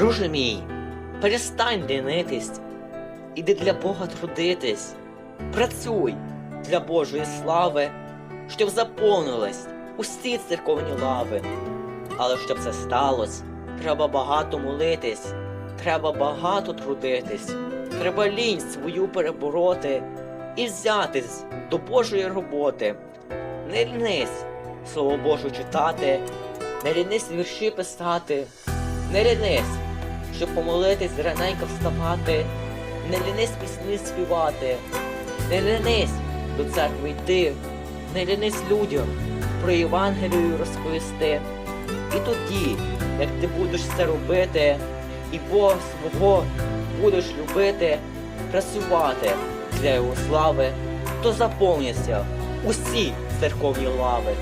Друже мій, перестань лінитись, іди для Бога трудитись, працюй для Божої слави, щоб заповнились усі церковні лави. Але щоб це сталося, треба багато молитись, треба багато трудитись, треба лінь свою перебороти і взятись до Божої роботи. Не лінись Слово Боже читати, не лінись вірші писати, не лінись, щоб помолитись раненько вставати, не лінись пісні співати, не лінись до церкви йти, не лінись людям про Євангелію розповісти. І тоді, як ти будеш це робити, і Бога свого будеш любити, працювати для Його слави, то заповняться усі церковні лави.